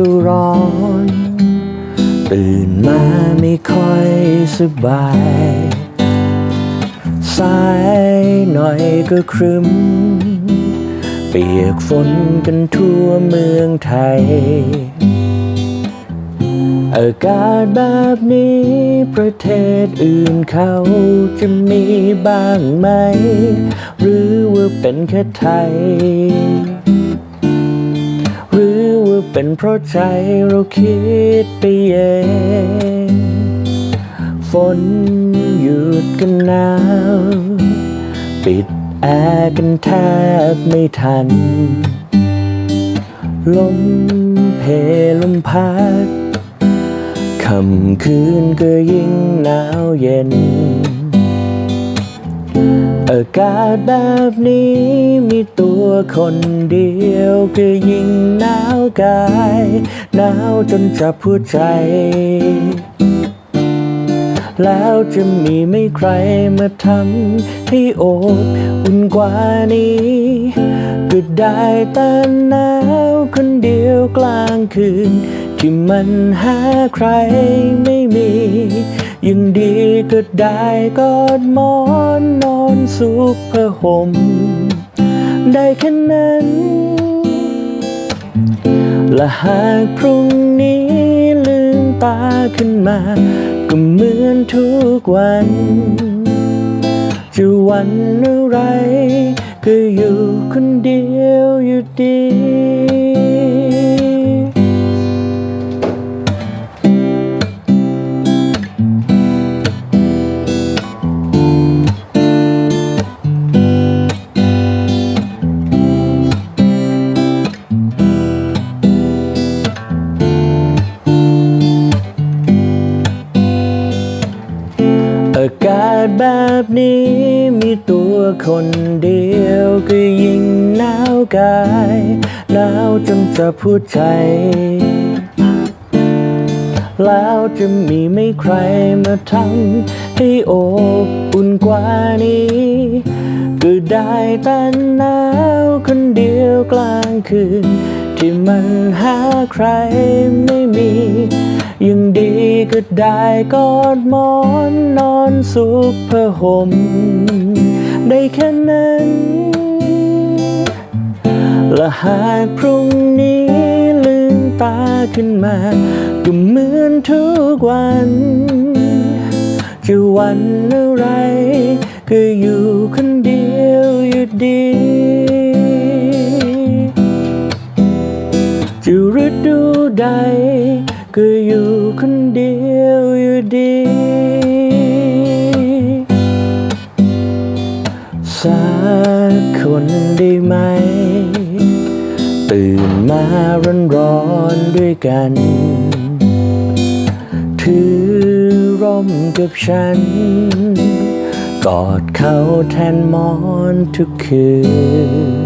ก็ร้อน ตื่นมาไม่ค่อยสบาย สายหน่อยก็ครึม เปียกฝนกันทั่วเมืองไทย อากาศแบบนี้ประเทศอื่นเขาจะมีบ้างไหม หรือว่าเป็นแค่ไทย เป็นเพราะใจเราคิดไปเองฝนหยุดกันหนาวปิดแอร์กันแทบไม่ทัน ลมเพลมพัดค่ำคืนก็ยิ่งหนาวเย็น อากาศแบบนี้มีตัวคนเดียวก็ยิ่งหนาวกายหนาวจนจับหัวใจ แล้วจะมีไม่ใครมาทำให้โอบอุ่นกว่านี้ก็ได้แต่หนาวคนเดียวกลางคืน ที่มันหาใครไม่มี ยังดีก็ได้กอดหมอนนอนสุขผ้าห่มได้แค่นั้น และหากพรุ่งนี้ลืมตาขึ้นมา ก็เหมือนทุกวันจะวันอะไร ก็อยู่คนเดียวอยู่ดี อากาศแบบนี้มีตัวคนเดียวก็ยิ่งหนาวกายหนาวจนจะพูดใจ แล้วจะมีไม่ใครมาทำให้โอบอุ่นกว่านี้ก็ได้แต่หนาวคนเดียวกลางคืน ที่มันหาใครไม่มี ดีก็ได้กอดหมอนนอนสุขผ้าห่มได้แค่นั้น และหากพรุ่งนี้ลืมตาขึ้นมา ก็เหมือนทุกวันจะวันอะไรก็อยู่คนเดียวอยู่ดีจะฤดูใด ก็อยู่คนเดียวอยู่ดี สักคนได้ไหม ตื่นมาร้อนร้อนด้วยกัน ถือร่มกับฉัน กอดเขาแทนมอนทุกคืน